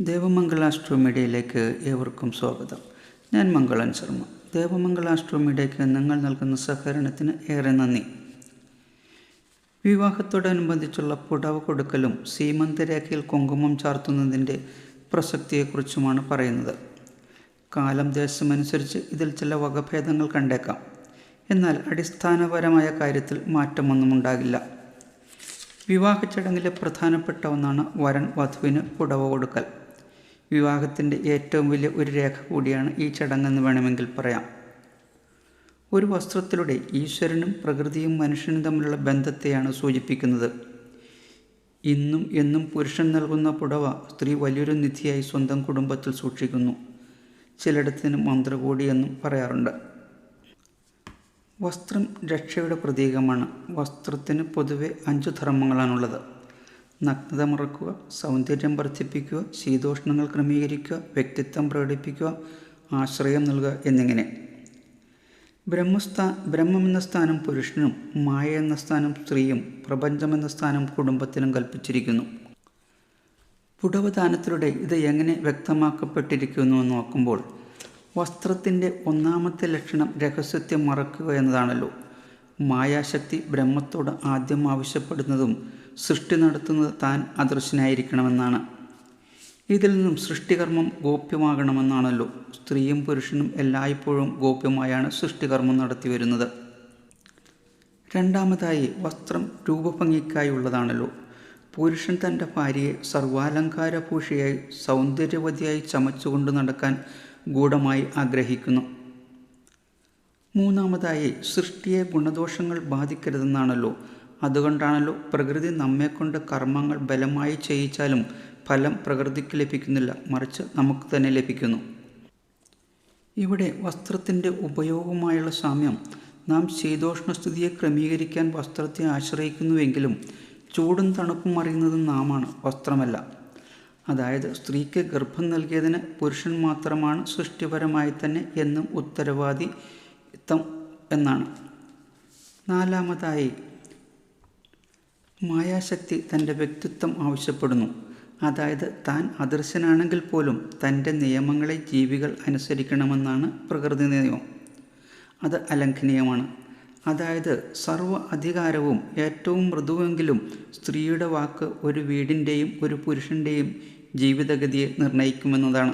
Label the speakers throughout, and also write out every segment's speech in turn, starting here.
Speaker 1: ദേവമംഗള മീഡിയയിലേക്ക് ഏവർക്കും സ്വാഗതം. ഞാൻ മംഗളൻ ശർമ്മ. ദേവമംഗള മീഡിയയ്ക്ക് നിങ്ങൾ നൽകുന്ന സഹകരണത്തിന് ഏറെ നന്ദി. വിവാഹത്തോടനുബന്ധിച്ചുള്ള പുടവ കൊടുക്കലും സീമന്തരേഖയിൽ കുങ്കുമം ചാർത്തുന്നതിന്റെ പ്രസക്തിയെക്കുറിച്ചുമാണ് പറയുന്നത്. കാലം ദേശമനുസരിച്ച് ഇതിൽ ചില വകഭേദങ്ങൾ കണ്ടേക്കാം. എന്നാൽ അടിസ്ഥാനപരമായ കാര്യത്തിൽ മാറ്റമൊന്നും ഉണ്ടാകില്ല വിവാഹ ചടങ്ങിലെ പ്രധാനപ്പെട്ട ഒന്നാണ് വരൻ വധുവിന് പുടവ കൊടുക്കൽ. വിവാഹത്തിന്റെ ഏറ്റവും വലിയ ഒരു രേഖ കൂടിയാണ് ഈ ചടങ്ങെന്ന് വേണമെങ്കിൽ പറയാം. ഒരു വസ്ത്രത്തിലൂടെ ഈശ്വരനും പ്രകൃതിയും മനുഷ്യനും തമ്മിലുള്ള ബന്ധത്തെയാണ് സൂചിപ്പിക്കുന്നത്. ഇന്നും എന്നും പുരുഷൻ നൽകുന്ന പുടവ സ്ത്രീ വലിയൊരു നിധിയായി സ്വന്തം കുടുംബത്തിൽ സൂക്ഷിക്കുന്നു. ചിലയിടത്തിന് മന്ത്രകൂടി എന്നും പറയാറുണ്ട്. വസ്ത്രം രക്ഷയുടെ പ്രതീകമാണ്. വസ്ത്രത്തിന് പൊതുവെ അഞ്ചു ധർമ്മങ്ങളാണുള്ളത്. നഗ്നത മറക്കുക സൗന്ദര്യം വർദ്ധിപ്പിക്കുക ശീതോഷ്ണങ്ങൾ ക്രമീകരിക്കുക വ്യക്തിത്വം പ്രകടിപ്പിക്കുക ആശ്രയം നൽകുക എന്നിങ്ങനെ. ബ്രഹ്മസ്ഥാ ബ്രഹ്മം എന്ന സ്ഥാനം പുരുഷനും മായ എന്ന സ്ഥാനം സ്ത്രീയും പ്രപഞ്ചം എന്ന സ്ഥാനം കുടുംബത്തിനും കൽപ്പിച്ചിരിക്കുന്നു. പുടവദാനത്തിലൂടെ ഇത് എങ്ങനെ വ്യക്തമാക്കപ്പെട്ടിരിക്കുന്നു എന്ന് നോക്കുമ്പോൾ വസ്ത്രത്തിന്റെ ഒന്നാമത്തെ ലക്ഷണം രഹസ്യത്തെ മറക്കുക എന്നതാണല്ലോ. മായാശക്തി ബ്രഹ്മത്തോട് ആദ്യം ആവശ്യപ്പെടുന്നതും സൃഷ്ടി നടത്തുന്നത് താൻ അദൃശ്യനായിരിക്കണമെന്നാണ്. ഇതിൽ നിന്നും സൃഷ്ടികർമ്മം ഗോപ്യമാകണമെന്നാണല്ലോ. സ്ത്രീയും പുരുഷനും എല്ലായ്പ്പോഴും ഗോപ്യമായാണ് സൃഷ്ടികർമ്മം നടത്തി വരുന്നത് രണ്ടാമതായി വസ്ത്രം രൂപഭംഗിക്കായുള്ളതാണല്ലോ. പുരുഷൻ തന്റെ ഭാര്യയെ സർവാലങ്കാരഭൂഷിയായി സൗന്ദര്യവതിയായി ചമച്ചുകൊണ്ട് നടക്കാൻ ഗൂഢമായി ആഗ്രഹിക്കുന്നു. മൂന്നാമതായി സൃഷ്ടിയെ ഗുണദോഷങ്ങൾ ബാധിക്കരുതെന്നാണല്ലോ അതുകൊണ്ടാണല്ലോ പ്രകൃതി നമ്മെക്കൊണ്ട് കർമ്മങ്ങൾ ബലമായി ചെയ്യിച്ചാലും ഫലം പ്രകൃതിക്ക് ലഭിക്കുന്നില്ല മറിച്ച് നമുക്ക് തന്നെ ലഭിക്കുന്നു. ഇവിടെ വസ്ത്രത്തിന്റെ ഉപയോഗവുമായുള്ള സാമ്യം. നാം ശീതോഷ്ണസ്ഥിതിയെ ക്രമീകരിക്കാൻ വസ്ത്രത്തെ ആശ്രയിക്കുന്നുവെങ്കിലും ചൂടും തണുപ്പും അറിയുന്നത് നാമാണ് വസ്ത്രമല്ല. അതായത് സ്ത്രീക്ക് ഗർഭം നൽകിയതിന് പുരുഷൻ മാത്രമാണ് സൃഷ്ടിപരമായി തന്നെ എന്നും ഉത്തരവാദിത്വം എന്നാണ്. നാലാമതായി മായാശക്തി തന്റെ വ്യക്തിത്വം ആവശ്യപ്പെടുന്നു. അതായത് താൻ അദൃശ്യനാണെങ്കിൽ പോലും തന്റെ നിയമങ്ങളെ ജീവികൾ അനുസരിക്കണമെന്നാണ് പ്രകൃതി നിയമം. അത് അലംഘനീയമാണ്. അതായത് സർവ അധികാരവും ഏറ്റവും മൃദുവെങ്കിലും സ്ത്രീയുടെ വാക്ക് ഒരു വീടിന്റെയും ഒരു പുരുഷന്റെയും ജീവിതഗതിയെ നിർണയിക്കുമെന്നതാണ്.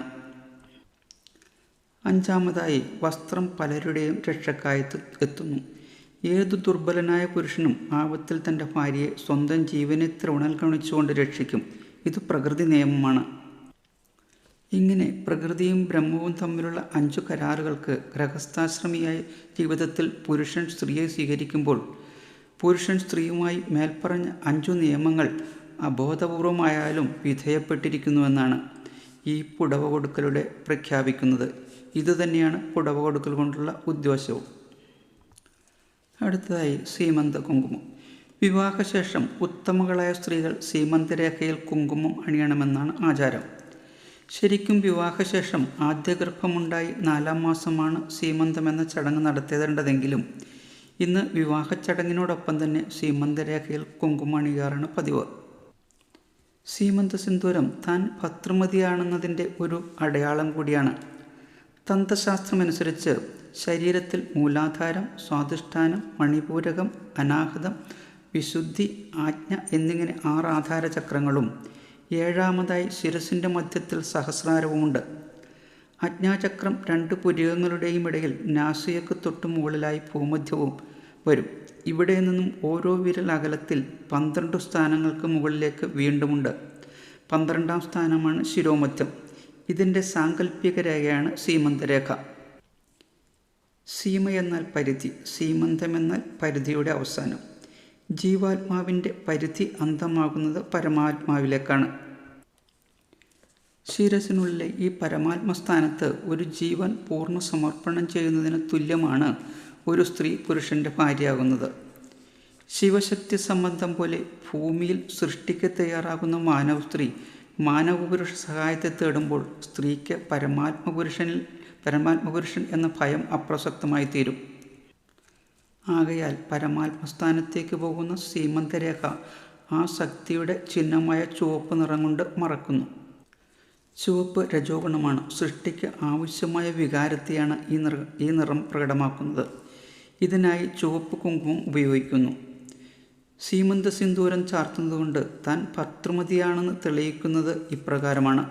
Speaker 1: അഞ്ചാമതായി വസ്ത്രം പലരുടെയും രക്ഷക്കായി എത്തുന്നു. ഏതു ദുർബലനായ പുരുഷനും ആപത്തിൽ തന്റെ ഭാര്യയെ സ്വന്തം ജീവനെ ത്രിവണൽ കണിച്ചുകൊണ്ട് രക്ഷിക്കും. ഇത് പ്രകൃതി നിയമമാണ്. ഇങ്ങനെ പ്രകൃതിയും ബ്രഹ്മവും തമ്മിലുള്ള അഞ്ചു കരാറുകൾക്ക് ഗ്രഹസ്ഥാശ്രമിയായ ജീവിതത്തിൽ പുരുഷൻ സ്ത്രീയെ സ്വീകരിക്കുമ്പോൾ പുരുഷൻ സ്ത്രീയുമായി മേൽപ്പറഞ്ഞ അഞ്ചു നിയമങ്ങൾ അബോധപൂർവമായാലും വിധേയപ്പെട്ടിരിക്കുന്നുവെന്നാണ് ഈ പുടവ കൊടുക്കലൂടെ പ്രഖ്യാപിക്കുന്നത്. ഇതുതന്നെയാണ് പുടവ കൊടുക്കൽ കൊണ്ടുള്ള ഉദ്ദേശവും. അടുത്തതായി സീമന്ത കുങ്കുമം. വിവാഹശേഷം ഉത്തമകളായ സ്ത്രീകൾ സീമന്തരേഖയിൽ കുങ്കുമം അണിയണമെന്നാണ് ആചാരം. ശരിക്കും വിവാഹശേഷം ആദ്യ ഗർഭമുണ്ടായി നാലാം മാസമാണ് സീമന്തമെന്ന ചടങ്ങ് നടത്തേണ്ടതെങ്കിലും ഇന്ന് വിവാഹ ചടങ്ങിനോടൊപ്പം തന്നെ സീമന്തരേഖയിൽ കുങ്കുമം അണിയാറാണ് പതിവ്. സീമന്ത സിന്ദൂരം താൻ ഭദ്രമതിയാണെന്നതിന്റെ ഒരു അടയാളം കൂടിയാണ്. തന്ത്രശാസ്ത്രമനുസരിച്ച് ശരീരത്തിൽ മൂലാധാരം സ്വാധിഷ്ഠാനം മണിപൂരകം അനാഹതം വിശുദ്ധി ആജ്ഞ എന്നിങ്ങനെ ആറ് ആധാര ചക്രങ്ങളും ഏഴാമതായി ശിരസിന്റെ മധ്യത്തിൽ സഹസ്രാരവുമുണ്ട്. അജ്ഞാചക്രം രണ്ട് പുരികങ്ങളുടെയും ഇടയിൽ നാസിയക്ക് തൊട്ടു മുകളിലായി ഭൂമധ്യവും വരും. ഇവിടെ നിന്നും ഓരോ വിരൽ അകലത്തിൽ പന്ത്രണ്ട് സ്ഥാനങ്ങൾക്ക് മുകളിലേക്ക് വീണ്ടുമുണ്ട്. പന്ത്രണ്ടാം സ്ഥാനമാണ് ശിരോമധ്യം. ഇതിന്റെ സാങ്കല്പിക രേഖയാണ് സീമന്തരേഖ. സീമ എന്നാൽ പരിധി സീമന്തം എന്നാൽ പരിധിയുടെ അവസാനം. ജീവാത്മാവിന്റെ പരിധി അന്തമാകുന്നത് പരമാത്മാവിലേക്കാണ്. ശിരസിനുള്ളിലെ ഈ പരമാത്മസ്ഥാനത്ത് ഒരു ജീവൻ പൂർണ സമർപ്പണം ചെയ്യുന്നതിന് തുല്യമാണ് ഒരു സ്ത്രീ പുരുഷന്റെ ഭാര്യയാകുന്നത്. ശിവശക്തി സംബന്ധം പോലെ ഭൂമിയിൽ സൃഷ്ടിക്ക് തയ്യാറാകുന്ന മാനവ സ്ത്രീ മാനവപുരുഷ സഹായത്തെ തേടുമ്പോൾ സ്ത്രീക്ക് പരമാത്മപുരുഷനിൽ പരമാത്മപുരുഷൻ എന്ന ഭയം അപ്രസക്തമായി തീരും ആകയാൽ പരമാത്മസ്ഥാനത്തേക്ക് പോകുന്ന സീമന്തരേഖ ആ ശക്തിയുടെ ചിഹ്നമായ ചുവപ്പ് നിറം കൊണ്ട് മറക്കുന്നു. ചുവപ്പ് രജോഗുണമാണ്. സൃഷ്ടിക്ക് ആവശ്യമായ വികാരത്തെയാണ് ഈ നിറ ഈ നിറം പ്രകടമാക്കുന്നത്. ഇതിനായി ചുവപ്പ് കുങ്കുമം ഉപയോഗിക്കുന്നു. സീമന്ത സിന്ദൂരം ചാർത്തുന്നതുകൊണ്ട് താൻ ഭർത്തൃമതിയാണെന്ന് തെളിയിക്കുന്നത് ഇപ്രകാരമാണ്.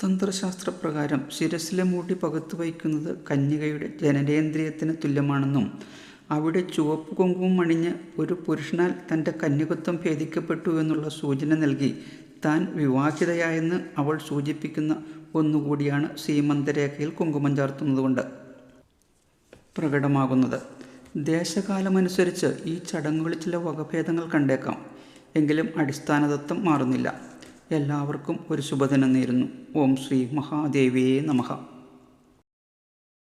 Speaker 1: തന്ത്രശാസ്ത്രപ്രകാരം ശിരസിലെ മൂടി പകുത്തു വയ്ക്കുന്നത് കന്യകയുടെ ജനനേന്ദ്രിയത്തിന് തുല്യമാണെന്നും അവിടെ ചുവപ്പ് കുങ്കുമം അണിഞ്ഞ് ഒരു പുരുഷനാൽ തന്റെ കന്യകത്വം ഭേദിക്കപ്പെട്ടു എന്നുള്ള സൂചന നൽകി താൻ വിവാഹിതയായെന്ന് അവൾ സൂചിപ്പിക്കുന്ന ഒന്നുകൂടിയാണ് സീമന്തരേഖയിൽ കുങ്കുമം ചാർത്തുന്നതുകൊണ്ട് പ്രകടമാകുന്നത്. ദേശകാലമനുസരിച്ച് ഈ ചടങ്ങുകളിൽ ചില വകഭേദങ്ങൾ കണ്ടേക്കാം. എങ്കിലും അടിസ്ഥാനതത്വം മാറുന്നില്ല. എല്ലാവർക്കും ഒരു ശുഭദിനം നേരുന്നു. ഓം ശ്രീ മഹാദേവിയേ നമഃ.